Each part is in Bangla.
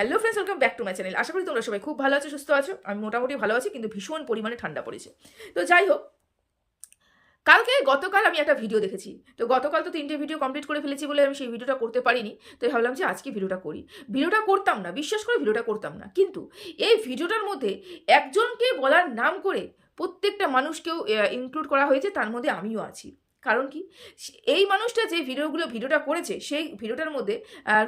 Hello friends welcome back to my channel আশা করি তোমরা সবাই খুব ভালো আছো, সুস্থ আছো। আমি মোটামুটি ভালো আছি, কিন্তু ভীষণ পরিমাণে ঠান্ডা পড়েছে। তো যাই হোক, কালকে গতকাল আমি একটা ভিডিও দেখেছি। তো গতকাল তো তিনটে ভিডিও কমপ্লিট করে ফেলেছি বলে আমি সেই ভিডিওটা করতে পারিনি। তো ভাবলাম যে আজকে ভিডিওটা করি। ভিডিওটা করতাম না, বিশ্বাস করে ভিডিওটা করতাম না। কিন্তু এই ভিডিওটার মধ্যে একজনকে বলার নাম করে প্রত্যেকটা মানুষকেও ইনক্লুড করা হয়েছে, তার মধ্যে আমিও আছি। কারণ কি? এই মানুষটা যে ভিডিওগুলো, ভিডিওটা করেছে, সেই ভিডিওটার মধ্যে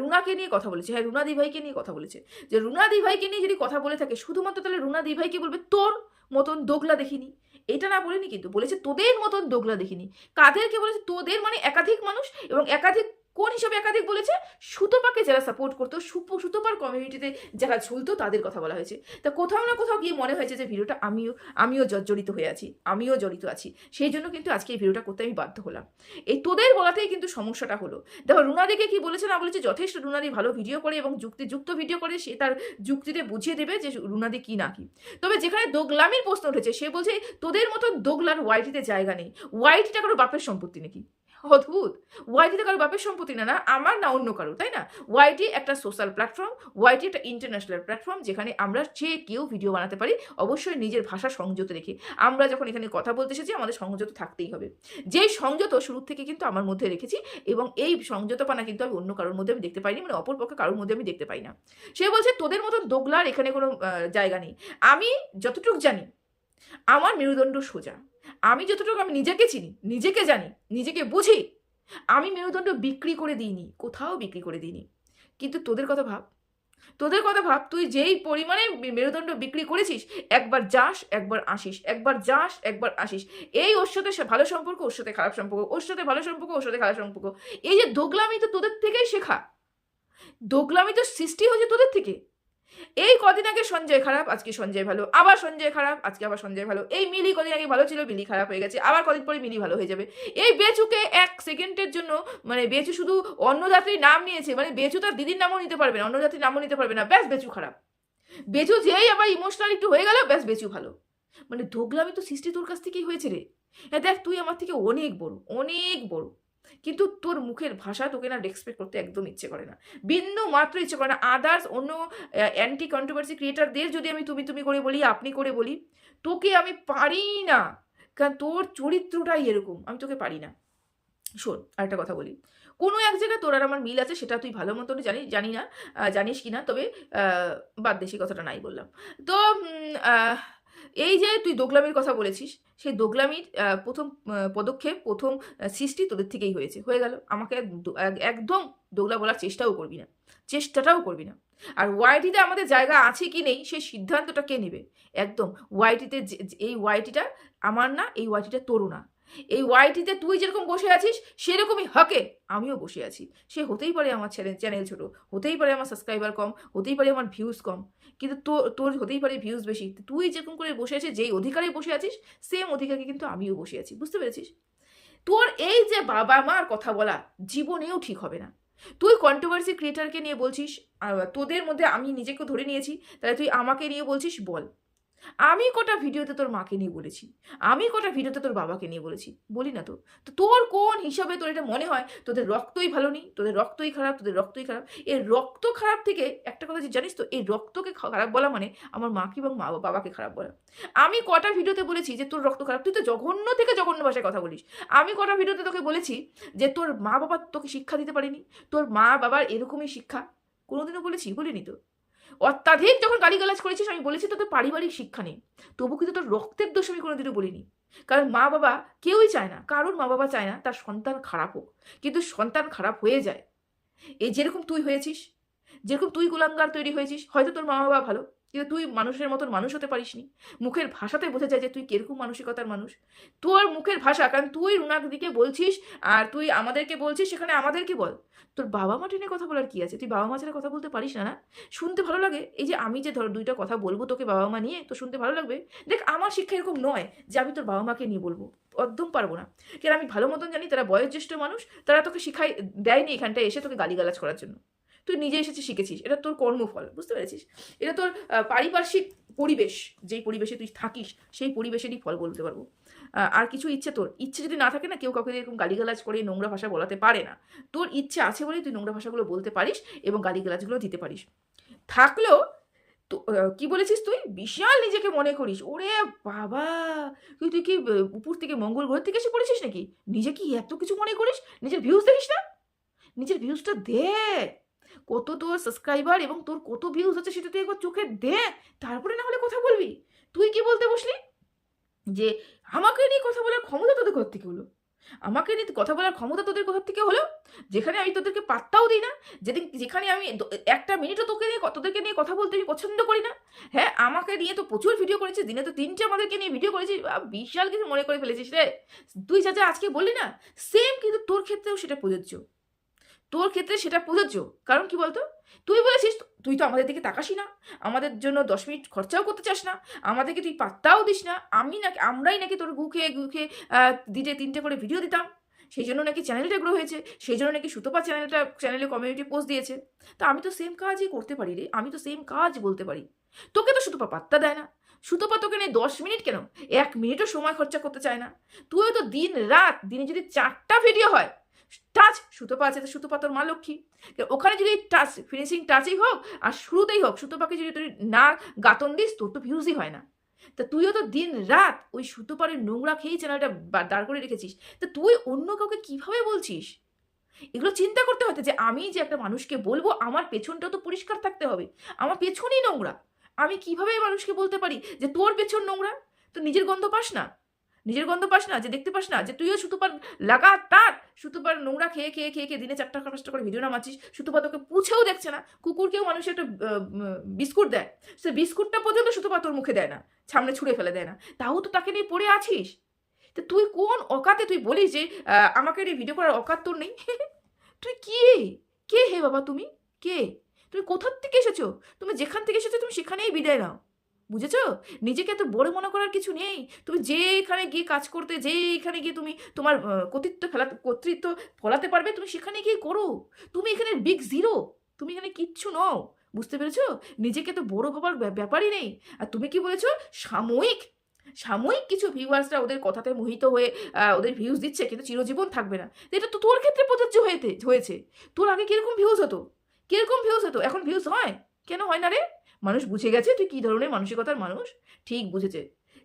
রুনাকে নিয়ে কথা বলেছে। হ্যাঁ রুনা দিভাইকে নিয়ে কথা বলেছে। যে রুনা দিভাইকে নিয়ে যদি কথা বলে থাকে, শুধুমাত্র তাহলে রুনা দিভাইকে বলবে, তোর মতন দোগলা দেখিনি। এটা না বলিনি কিন্তু, বলেছে, তোদের মতন দোগলা দেখিনি। কাদেরকে বলেছে, তোদের মানে একাধিক মানুষ এবং একাধিক কোন হিসাবে একাধিক বলেছে? সুতোপাকে যারা সাপোর্ট করতো সুতোপার কমিউনিটিতে যারা ঝুলতো, তাদের কথা বলা হয়েছে। তা কোথাও না কোথাও গিয়ে মনে হয়েছে যে, ভিডিওটা আমিও আমিও জর্জরিত হয়ে আছি, আমিও জড়িত আছি। সেই জন্য কিন্তু আজকে এই ভিডিওটা করতে আমি বাধ্য হলাম। এই তোদের বলাতেই কিন্তু সমস্যাটা হলো। দেখো রুনাদিকে কি বলেছে না বলেছে, যথেষ্ট রুনাদি ভালো ভিডিও করে এবং যুক্তিযুক্ত ভিডিও করে, সে তার যুক্তিতে বুঝিয়ে দেবে যে, রুনাদি কি না কি। তবে যেখানে দোগলামির প্রশ্ন উঠেছে, সে বলছে, তোদের মতো দোগলার ওয়াইটিতে জায়গা নেই। ওয়াইটিটা কারও বাপের সম্পত্তি নাকি? অদ্ভুত। ওয়াইটিতে কারও বাপের সম্পত্তি না না, আমার না অন্য কারও, তাই না? ওয়াইটি একটা সোশ্যাল প্ল্যাটফর্ম ওয়াইটি একটা ইন্টারন্যাশনাল প্ল্যাটফর্ম যেখানে আমরা যে কেউ ভিডিও বানাতে পারি, অবশ্যই নিজের ভাষা সংযত রেখে। আমরা যখন এখানে কথা বলতে এসেছি, আমাদের সংযত থাকতেই হবে। যেই সংযত শুরু থেকে কিন্তু আমার মধ্যে রেখেছি এবং এই সংযতপানা কিন্তু আমি অন্য কারোর মধ্যে আমি দেখতে পাইনি মানে অপর পক্ষে কারোর মধ্যে আমি দেখতে পাই না। সে বলছে, তোদের মতন দোগলার এখানে কোনো জায়গা নেই। আমি যতটুকু জানি, আমার মেরুদণ্ড সোজা। আমি যতটুকু আমি নিজেকে চিনি, নিজেকে জানি, নিজেকে বুঝি, আমি মেরুদণ্ড বিক্রি করে দিইনি, কোথাও বিক্রি করে দিইনি। কিন্তু তোদের কথা ভাব, তোদের কথা ভাব, তুই যেই পরিমাণে মেরুদণ্ড বিক্রি করেছিস, একবার যাস, একবার আসিস, একবার যাস, একবার আসিস। এই ওর সাথে ভালো সম্পর্ক, ওর সাথে খারাপ সম্পর্ক, ওর সাথে ভালো সম্পর্ক, ওর সাথে খারাপ সম্পর্ক। এই যে দোগলামি তো তোদের থেকেই শেখা, দোগলামি তো সৃষ্টি হয়েছে তোদের থেকে। এই কদিন আগে সঞ্জয় খারাপ, আজকে সঞ্জয় ভালো, আবার সঞ্জয় খারাপ, আজকে আবার সঞ্জয় ভালো। এই মিলি কদিন আগে ভালো ছিল, মিলি খারাপ হয়ে গেছে, আবার কদিন পরে মিলি ভালো হয়ে যাবে। এই বেচুকে এক সেকেন্ডের জন্য মানে বেচু শুধু অন্নদাত্রীর নাম নিয়েছে মানে বেচু তার দিদির নামও নিতে পারবে না অন্নদাত্রীর নামও নিতে পারবে না, ব্যাস বেচু খারাপ। বেচু যেই আবার ইমোশনাল একটু হয়ে গেল, ব্যাস বেচু ভালো। মানে দোগলামি তো সৃষ্টি তোর কাছ থেকেই হয়েছে রে। হ্যাঁ দেখ তুই আমার থেকে অনেক বড় অনেক বড়। কিন্তু তোর মুখের ভাষা তোকে না রেসপেক্ট করতে একদম ইচ্ছে করে না। বিন্দু মাত্র ইচ্ছে করে না। আদার্স অন্য অ্যান্টি কন্ট্রোভার্সি ক্রিয়েটারদের যদি আমি তুমি তুমি করে বলি, আপনি করে বলি, তোকে আমি পারি না। কারণ তোর চরিত্রটাই এরকম। আমি তোকে পারি না। শোন, আরেকটা কথা বলি। কোনো এক জায়গায় তোর আর আমার মিল আছে, সেটা তুই ভালো মতন জানি জানি না জানিস কি না তবে বাদ দেশি কথাটা নাই বললাম। তো এই যে তুই দোগলামির কথা বলেছিস, সেই দোগলামির প্রথম পদক্ষেপ, প্রথম সৃষ্টি তোদের থেকেই হয়েছে। হয়ে গেল। আমাকে এক- এক- একদম দোগলা বলার চেষ্টাও করবি না। চেষ্টাটাও করবি না। আর ওয়াইটিতে আমাদের জায়গা আছে কি নেই, সেই সিদ্ধান্তটা কে নেবে? একদম। ওয়াইটিতে এই ওয়াইটিটা আমার না, এই ওয়াইটিটা তোরও না। এই ওয়াইটিতে তুই যেরকম বসে আছিস, সেরকমই হকে আমিও বসে আছি। সে হতেই পারে আমার চ্যানেল চ্যানেল ছোট, হতেই পারে আমার সাবস্ক্রাইবার কম, হতেই পারে আমার ভিউজ কম। কিন্তু তোর তোর হতেই পারে ভিউজ বেশি। তুই যেরকম করে বসে আছিস, যেই অধিকারে বসে আছিস সেম অধিকারে কিন্তু আমিও বসে আছি। বুঝতে পেরেছিস? তোর এই যে বাবা মার কথা বলা, জীবনেও ঠিক হবে না। তুই কন্ট্রোভার্সি ক্রিয়েটারকে নিয়ে বলছিস তোদের মধ্যে আমি নিজেকে ধরে নিয়েছি, তাহলে তুই আমাকে নিয়ে বলছিস, বল। আমি কটা ভিডিওতে তোর মাকে নিয়ে বলেছি? আমি কটা ভিডিওতে তোর বাবাকে নিয়ে বলেছি? বলি না তো। তো তোর কোন হিসাবে তোর এটা মনে হয়? তোদের রক্তই ভালো নেই, তোদের রক্তই খারাপ, তোদের রক্তই খারাপ। এই রক্ত খারাপ থেকে একটা কথা যে জানিস তো, এই রক্তকে খারাপ বলা মানে আমার মাকে এবং মা বাবাকে খারাপ বলা। আমি কটা ভিডিওতে বলেছি যে তোর রক্ত খারাপ? তুই তো জঘন্য থেকে জঘন্য ভাষায় কথা বলিস। আমি কটা ভিডিওতে তোকে বলেছি যে তোর মা বাবা তোকে শিক্ষা দিতে পারেনি? তোর মা বাবার এরকমই শিক্ষা? কোনোদিনও বলেছি? বলিনি তো। অত্যাধিক যখন গালিগালাজ করেছিস, আমি বলেছি তোদের পারিবারিক শিক্ষা নেই। তবু কিন্তু তোর রক্তের দোষ আমি কোনোদিনও বলিনি। কারণ মা বাবা কেউই চায় না, কারোর মা বাবা চায় না তার সন্তান খারাপ হোক। কিন্তু সন্তান খারাপ হয়ে যায়। এই যেরকম তুই হয়েছিস যেরকম তুই কুলাঙ্গার তৈরি হয়েছিস, হয়তো তোর মা বাবা ভালো, কিন্তু তুই মানুষের মতন মানুষ হতে পারিসনি। মুখের ভাষাতে বোঝা যায় যে তুই কীরকম মানসিকতার মানুষ। তোর মুখের ভাষা, কারণ তুই রুনাক দিকে বলছিস আর তুই আমাদেরকে বলছিস, সেখানে আমাদেরকে বল। তোর বাবা মা টেনে কথা বলার কি আছে? তুই বাবা মা ছাড়া কথা বলতে পারিস না না? শুনতে ভালো লাগে? এই যে আমি যে ধর দুইটা কথা বলব তোকে বাবা মা নিয়ে, তো শুনতে ভালো লাগবে? দেখ, আমার শিক্ষা এরকম নয় যে আমি তোর বাবা মাকে নিয়ে বলব। একদম পারব না। কারণ আমি ভালো মতন জানি, তারা বয়োজ্যেষ্ঠ মানুষ, তারা তোকে শিখাই দেয়নি এখানটায় এসে তোকে গালিগালাজ করার জন্য। তুই নিজে এসেছিস, শিখেছিস। এটা তোর কর্মফল, বুঝতে পেরেছিস? এটা তোর পারিপার্শ্বিক পরিবেশ, যেই পরিবেশে তুই থাকিস, সেই পরিবেশেরই ফল বলতে পারব। আর কিছু ইচ্ছে তোর। ইচ্ছে যদি না থাকে না, কেউ কাউকে এরকম গালিগালাজ করে, নোংরা ভাষা বলাতে পারে না। তোর ইচ্ছে আছে বলেই তুই নোংরা ভাষাগুলো বলতে পারিস এবং গালিগালাজগুলো দিতে পারিস। থাকলেও তো কি বলেছিস তুই? বিশাল নিজেকে মনে করিস। ওরে বাবা! তুই তুই কি উপর থেকে মঙ্গল গ্রহ থেকে এসে পড়েছিস নাকি? নিজে কি এত কিছু মনে করিস? নিজের ভিউজ দেখিস না? নিজের ভিউজটা দেখ কত তোর সাবস্ক্রাইবার এবং তোর কত ভিউজ আছে সেটা তুই একবার চোখে দে, তারপরে না হলে কথা বলবি। তুই কি বলতে বসলি? যে আমাকে নিয়ে কথা বলার ক্ষমতা তোদের কোথা থেকে হলো? আমাকে নিয়ে কথা বলার ক্ষমতা তোদের কোথা থেকে হলো? যেখানে আমি তোদেরকে পাত্তাও দিই না, যেদিন যেখানে আমি একটা মিনিটও তোকে নিয়ে, তোদেরকে নিয়ে কথা বলতে আমি পছন্দ করি না। হ্যাঁ আমাকে নিয়ে তো প্রচুর ভিডিও করেছিস, দিনে তো তিনটে আমাদেরকে নিয়ে ভিডিও করেছিস বিশাল কিছু মনে করে ফেলেছিস রে। তুই যা যা আজকে বললি না সেম কিন্তু তোর ক্ষেত্রেও সেটা প্রযোজ্য। তোর ক্ষেত্রে সেটা প্রযোজ্য। কারণ কি বলতো? তুই বলেছিস, তুই তো আমাদের দিকে তাকাসি না। আমাদের জন্য দশ মিনিট খরচাও করতে চাস না। আমাদেরকে তুই পাত্তাও দিস না। আমি নাকি, আমরাই নাকি তোর গুখে গু দিতে তিনটে করে ভিডিও দিতাম। সেই জন্য নাকি চ্যানেলটা গ্রো হয়েছে। সেই জন্য নাকি সুতপা চ্যানেলটা চ্যানেলে কমিউনিটি পোস্ট দিয়েছে। তা আমি তো সেম কাজই করতে পারি রে। আমি তো সেম কাজ বলতে পারি। তোকে তো সুতপা পাত্তা দেয় না। সুতপা তোকে নিয়ে দশ মিনিট কেন? এক মিনিটও সময় খরচা করতে চায় না। তুইও তো দিন রাত দিনে যদি চারটা ভিডিও হয় টাচ সুতপা আছে তো সুতপা তোর মা লক্ষ্মী। ওখানে যদি টাচ ফিনিশিং টাচই হোক, আর শুরুতেই হোক সুতপাকে যদি তুই না গাতন দিস, তোর তো ভিউজই হয় না। তা তুইও তো দিন রাত ওই সুতোপারের নোংরা খেয়েই চ্যানেলটা দাঁড় করে রেখেছিস। তা তুই অন্য কাউকে কীভাবে বলছিস? এগুলো চিন্তা করতে হতো যে আমি যে একটা মানুষকে বলব, আমার পেছনটা তো পরিষ্কার থাকতে হবে। আমার পেছনই নোংরা। আমি কীভাবে মানুষকে বলতে পারি যে তোর পেছন নোংরা? তো নিজের গন্ধ পাস না। নিজের গন্ধ পাস না, যে দেখতে পাস না, যে তুইও সুতোপার লাগাতার সুতোপার নোংরা খেয়ে খেয়ে খেয়ে খেয়ে দিনে চারটা পাঁচটা করে ভিডিও নামাচ্ছিস সুতোপা তোকে পুছেও দেখছে না, কুকুরকেও মানুষ একটা বিস্কুট দেয়, সে বিস্কুটটা পর্যন্ত সুতোপা তোর মুখে দেয় না, সামনে ছুঁড়ে ফেলে দেয় না, তাও তো তাকে নিয়ে পড়ে আছিস? তো তুই কোন অকাতে তুই বলিস যে আমাকে এই ভিডিও করার অকাত তোর নেই? তুই কে? কে হে বাবা তুমি? কে? তুমি কোথার থেকে এসেছ? তুমি যেখান থেকে এসেছ তুমি সেখানেই বিদায় নাও। বুঝেছ? নিজেকে এত বড় মনে করার কিছু নেই। তুমি যেখানে গিয়ে কাজ করতে যেখানে গিয়ে তুমি তোমার কর্তৃত্ব ফেলাতে কর্তৃত্ব ফলাতে পারবে, তুমি সেখানে গিয়ে করো। তুমি এখানে বিগ জিরো তুমি এখানে কিচ্ছু নও। বুঝতে পেরেছ? নিজেকে তো বড় ভাবার ব্যাপ- ব্যাপারই নেই। আর তুমি কি বলেছ? সাময়িক সাময়িক কিছু ভিউয়ার্সরা ওদের কথাতে মোহিত হয়ে ওদের ভিউজ দিচ্ছে, কিন্তু চিরজীবন থাকবে না। এটা তো তোর ক্ষেত্রে প্রযোজ্য হয়েতে, হয়েছে। তোর আগে কীরকম ভিউজ হতো? কীরকম ভিউজ হতো? এখন ভিউজ হয়? কেন হয় না রে? মানুষ বুঝে গেছে তুই কী ধরনের মানসিকতার মানুষ? ঠিক বুঝেছে।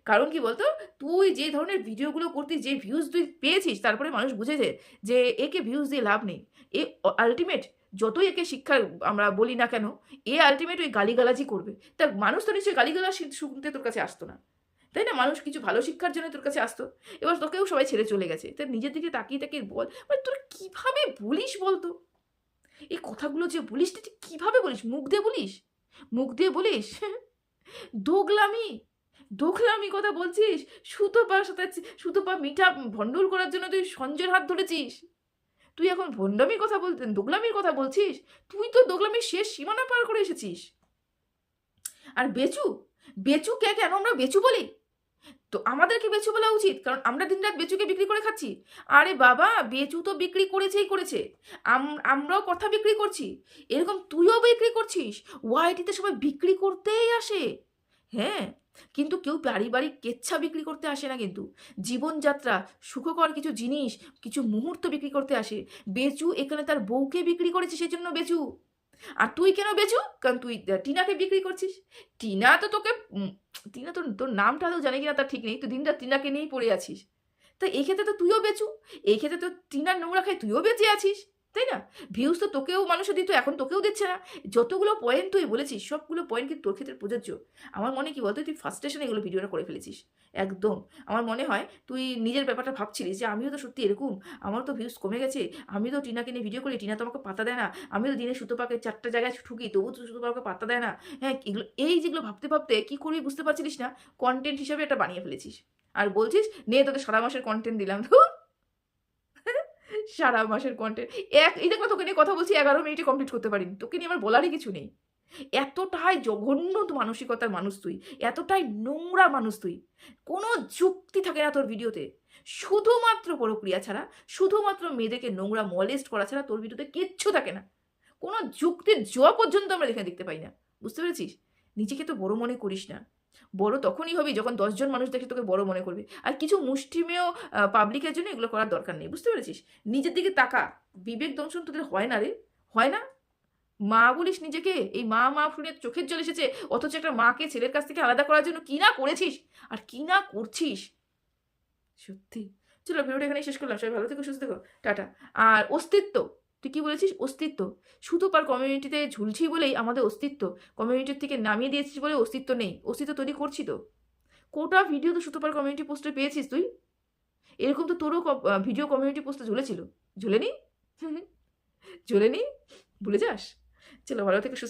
কারণ কি বলতো? তুই যে ধরনের ভিডিওগুলো করতিস, যে ভিউজ তুই পেয়েছিস, তারপরে মানুষ বুঝেছে যে একে ভিউজ দিয়ে লাভ নেই। এ আলটিমেট যতই একে শিক্ষা আমরা বলি না কেন, এ আলটিমেট ওই গালিগালাজি করবে। তা মানুষ তো নিশ্চয়ই গালিগালাজ শুনতে তোর কাছে আসতো না। তাই না? মানুষ কিছু ভালো শিক্ষার জন্য তোর কাছে আসতো। এবার তোকেও সবাই ছেড়ে চলে গেছে। তা নিজের দিকে তাকিয়ে তাকিয়ে বল মানে তোর কীভাবে বলিস বলতো? এই কথাগুলো যে বলিস, তুই কীভাবে বলিস? মুখ দিয়ে বলিস? মুখ দিয়ে বলিস? দোগলামি দোগলামি কথা বলছিস? সুতো পা সাথে সুতো পা মিঠা ভণ্ডুল করার জন্য তুই সঞ্জয়ের হাত ধরেছিস। তুই এখন ভণ্ডামির কথা বলতে দোগলামির কথা বলছিস? তুই তো দোগলামির শেষ সীমানা পার করে এসেছিস। আর বেচু? বেচু কে কেন আমরা বেচু বলি? তো আমাদেরকে বেচু বলা উচিত, কারণ আমরা দিনরাত বেচুকে বিক্রি করে খাচ্ছি। আরে বাবা, বেচু তো বিক্রি করেছেই করেছে। আম- আমরাও কথা বিক্রি করছি। এরকম তুইও বিক্রি করছিস। ওয়াইটিতে সবাই বিক্রি করতেই আসে। হ্যাঁ কিন্তু কেউ পারিবারিক কেচ্ছা বিক্রি করতে আসে না কিন্তু। জীবনযাত্রা, সুখকর কিছু জিনিস, কিছু মুহূর্ত বিক্রি করতে আসে। বেচু এখানে তার বউকে বিক্রি করেছে সেই জন্য বেচু। আর তুই কেন বেচু? কারণ তুই টিনাকে বিক্রি করছিস। টিনা তো তোকে টিনা তো তোর নামটা তো জানি কিনা, তার ঠিক নেই। তুই দিনটা টিনাকে নিয়েই পড়ে আছিস। তো এই ক্ষেত্রে তো তুইও বেচু। এই ক্ষেত্রে তো টিনার নোংরা খাই তুইও বেঁচে আছিস। তাই না? ভিউজ তো তোকেও মানুষও দিত, এখন তোকেও দিচ্ছে না। যতগুলো পয়েন্ট তুই বলেছিস, সবগুলো পয়েন্ট কিন্তু তোর ক্ষেত্রে প্রযোজ্য। আমার মনে কি বলতো, তুই ফার্স্ট স্টেশনে এগুলো ভিডিওটা করে ফেলেছিস। একদম। আমার মনে হয়, তুই নিজের ব্যাপারটা ভাবছিলিস যে, আমিও তো সত্যি এরকম। আমার তো ভিউজ কমে গেছে। আমি তো টিনাকে নিয়ে ভিডিও করি, টিনা তো আমাকে পাতা দেয় না। আমি তো দিনে সুতোপাকে চারটা জায়গায় ঠুকি তবু তো সুতোপাকে পাত্তা দেয় না। হ্যাঁ এগুলো, এই যেগুলো ভাবতে ভাবতে কী করবি বুঝতে পারছিলিস না? কন্টেন্ট হিসাবে এটা বানিয়ে ফেলেছিস। আর বলছিস, নে, তোদের সারা মাসের কন্টেন্ট দিলাম। ধুর। সারা মাসের কন্টেন্ট এক, এই দেখো তোকে নিয়ে কথা বলছি, এগারো মিনিটে কমপ্লিট করতে পারিনি। তোকে নিয়ে আমার বলারই কিছু নেই। এতটাই জঘন্য মানসিকতার মানুষ তুই। এতটাই নোংরা মানুষ তুই। কোনো যুক্তি থাকে না তোর ভিডিওতে। শুধুমাত্র প্রক্রিয়া ছাড়া, শুধুমাত্র মেয়েদেরকে নোংরা মলেস্ট করা ছাড়া তোর ভিডিওতে কিচ্ছু থাকে না। কোনো যুক্তির জ পর্যন্ত আমরা এখানে দেখতে পাই না। বুঝতে পেরেছিস? নিজেকে তো বড় মনে করিস না। বড় তখনই হবি যখন দশজন মানুষ দেখে তোকে বড় মনে করবে। আর কিছু মুষ্টিমেয় পাবলিকের জন্য এগুলো করার দরকার নেই, বুঝতে পেরেছিস? নিজের দিকে তাকা, বিবেক দংশন তোদের হয় না রে, হয় না? মা বলিস নিজেকে, এই মা মা শুনে চোখের জল এসেছে, অথচ একটা মাকে ছেলের কাছ থেকে আলাদা করার জন্য কি না করেছিস? আর কি না করছিস? সত্যি। চলো ভিডিওটা এখানে শেষ করলাম, সবাই ভালো থেকো, সুস্থ থেকো, টাটা। আর অস্তিত্ব তুই কী বলেছিস? অস্তিত্ব। শুধু পার কমিউনিটিতে ঝুলছি বলেই আমাদের অস্তিত্ব। কমিউনিটির থেকে নামিয়ে দিয়েছিস বলে অস্তিত্ব নেই। অস্তিত্ব তৈরি করছি তো। কোটা ভিডিও তো সুতোপার কমিউনিটি পোস্টে পেয়েছিস তুই? এরকম তো তোরও ভিডিও কমিউনিটি পোস্টে ঝুলেছিল। ঝুলেনি? ঝুলেনি? ভুলে যাস? চলো, ভালো থেকে, সুস্থ